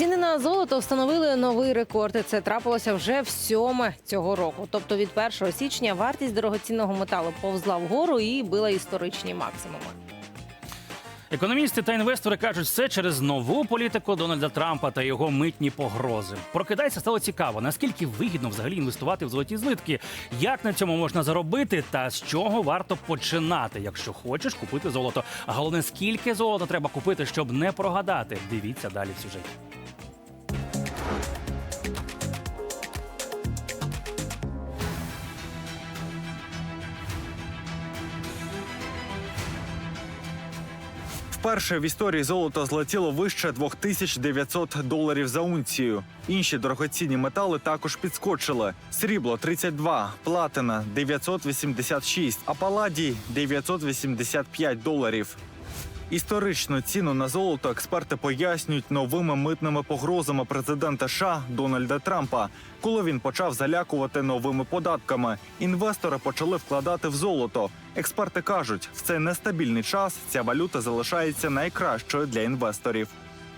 Ціни на золото встановили новий рекорд. Це трапилося вже в сьоме цього року. Тобто від 1 січня вартість дорогоцінного металу повзла вгору і била історичні максимуми. Економісти та інвестори кажуть, все через нову політику Дональда Трампа та його митні погрози. Прокидається стало цікаво, наскільки вигідно взагалі інвестувати в золоті злитки, як на цьому можна заробити, та з чого варто починати, якщо хочеш купити золото. А головне, скільки золота треба купити, щоб не прогадати. Дивіться далі в сюжеті. Вперше в історії золото злетіло вище 2900 доларів за унцію. Інші дорогоцінні метали також підскочили: срібло 32, платина 986, а паладій 985 доларів. Історичну ціну на золото експерти пояснюють новими митними погрозами президента США Дональда Трампа. Коли він почав залякувати новими податками, інвестори почали вкладати в золото. Експерти кажуть, в цей нестабільний час ця валюта залишається найкращою для інвесторів.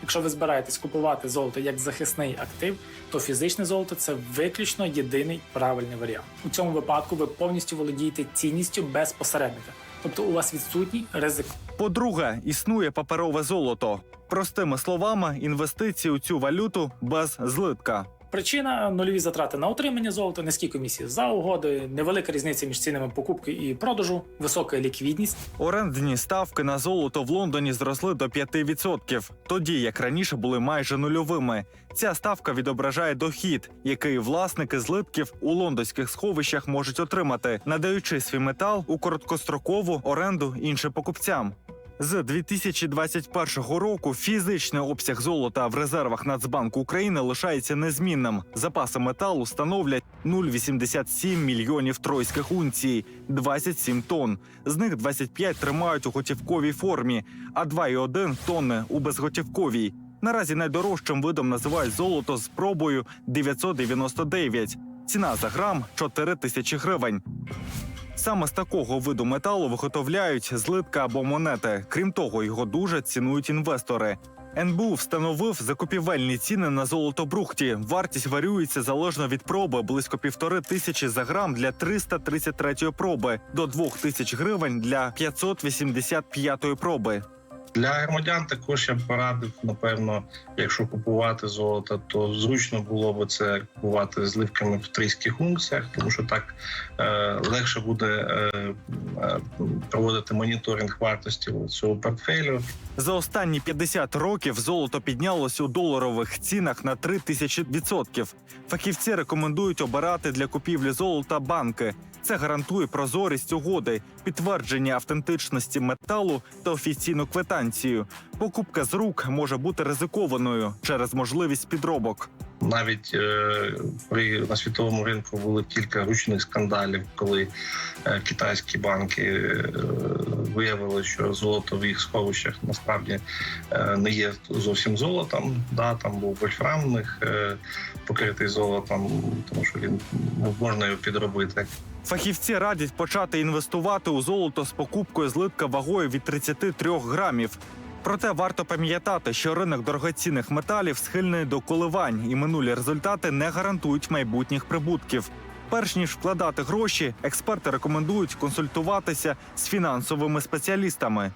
Якщо ви збираєтесь купувати золото як захисний актив, то фізичне золото це виключно єдиний правильний варіант. У цьому випадку ви повністю володієте цінністю без посередника, тобто у вас відсутній ризик. По-друге, існує паперове золото. Простими словами, інвестиції у цю валюту без злитка. Причина нульові затрати на отримання золота, низькі комісії за угоди, невелика різниця між цінами покупки і продажу, висока ліквідність. Орендні ставки на золото в Лондоні зросли до 5%, тоді як раніше були майже нульовими. Ця ставка відображає дохід, який власники злитків у лондонських сховищах можуть отримати, надаючи свій метал у короткострокову оренду іншим покупцям. З 2021 року фізичний обсяг золота в резервах Нацбанку України лишається незмінним. Запаси металу становлять 0,87 мільйонів тройських унцій, 27 тонн. З них 25 тримають у готівковій формі, а 2,1 тонни у безготівковій. Наразі найдорожчим видом називають золото з пробою 999. Ціна за грам 4 тисячі гривень. Саме з такого виду металу виготовляють злитка або монети. Крім того, його дуже цінують інвестори. НБУ встановив закупівельні ціни на золото брухті. Вартість варіюється залежно від проби близько півтори тисячі за грам для 333 проби до 2 тисяч гривень для 585 проби. Для громадян також я б порадив, напевно, якщо купувати золото, то зручно було б це купувати зливками в трійських унціях, тому що так е, легше буде е, е, проводити моніторинг вартості цього портфелю. За останні 50 років золото піднялось у доларових цінах на 3 тисячі відсотків. Фахівці рекомендують обирати для купівлі золота банки. Це гарантує прозорість угоди, підтвердження автентичності металу та офіційну квитанцію. Покупка з рук може бути ризикованою через можливість підробок. Навіть е, при на світовому ринку було кілька ручних скандалів, коли е, китайські банки е, виявили, що золото в їх сховищах насправді е, не є зовсім золотом. Да, там був вольфрам в них е, покритий золотом, тому що він ну, можна його підробити. Фахівці радять почати інвестувати у золото з покупкою злитка вагою від 33 грамів. Проте варто пам'ятати, що ринок дорогоцінних металів схильний до коливань, і минулі результати не гарантують майбутніх прибутків. Перш ніж вкладати гроші, експерти рекомендують консультуватися з фінансовими спеціалістами.